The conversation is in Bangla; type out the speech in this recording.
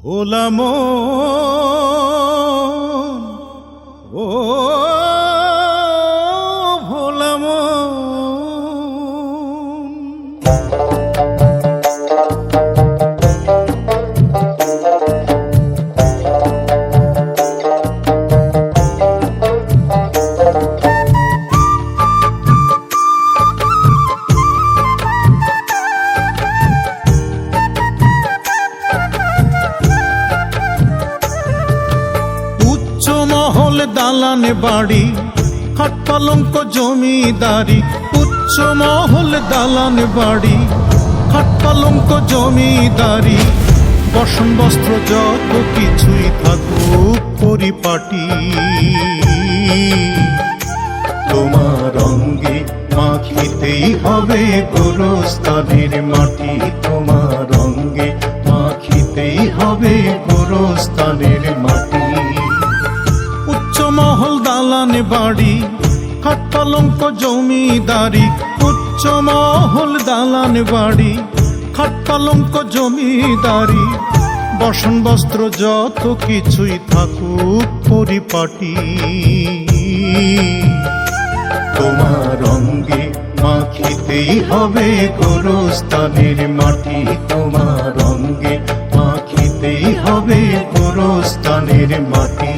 ভোলাম মহল দালানে বাড়ি খাট পালঙ্ক জমিদারি, উচ্চ মহল দালানে বাড়ি খাট পালঙ্ক জমিদারি। বসন, বস্ত্র যত কিছুই থাকুক পরিপাটি। তোমার অঙ্গে মাখিতেই হবে গোরস্তানের মাটি। তোমার অঙ্গে মাখিতেই হবে গোরস্তানের মাটি। দালানে বাড়ি খাট পালঙ্ক জমিদারি, উচ্চ মহল দালানে বাড়ি খাট পালঙ্ক জমিদারি। বসন, বস্ত্র যত কিছুই থাকুক পরিপাটি। তোমার অঙ্গে মাখিতেই হবে গোরস্তানের মাটি। তোমার অঙ্গে মাখিতেই হবে গোরস্তানের মাটি।